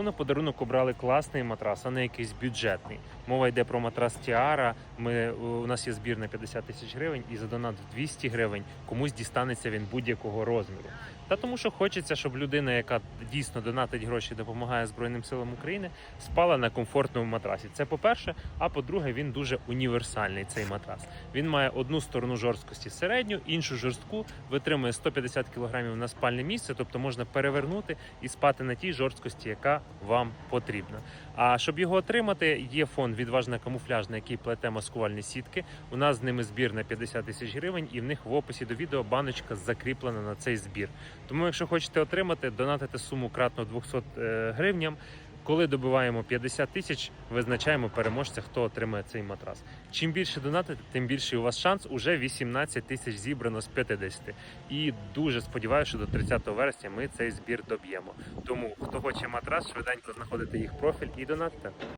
Тому на подарунок обрали класний матрас, а не якийсь бюджетний. Мова йде про матрас Тіара. Ми у нас є збір на 50 тисяч гривень, і за донат в 200 гривень комусь дістанеться він будь-якого розміру. Та тому, що хочеться, щоб людина, яка дійсно донатить гроші, допомагає Збройним силам України, спала на комфортному матрасі. Це по-перше. А по-друге, він дуже універсальний. Цей матрас. Він має одну сторону жорсткості середню, іншу жорстку, витримує 150 кг на спальне місце, тобто можна перевернути і спати на тій жорсткості, яка вам потрібно. А щоб його отримати, є фонд відважна камуфляжна, який плете маскувальні сітки. У нас з ними збір на 50 тисяч гривень, і в них в описі до відео баночка закріплена на цей збір. Тому, якщо хочете отримати, донатите суму кратно 200 е, гривням. Коли добиваємо 50 тисяч, визначаємо переможця, хто отримає цей матрас. Чим більше донатите, тим більший у вас шанс. Уже 18 тисяч зібрано з 50. І дуже сподіваюся, що до 30 вересня ми цей збір доб'ємо. Тому хто хоче матрас, швиденько знаходите їх профіль і донатите.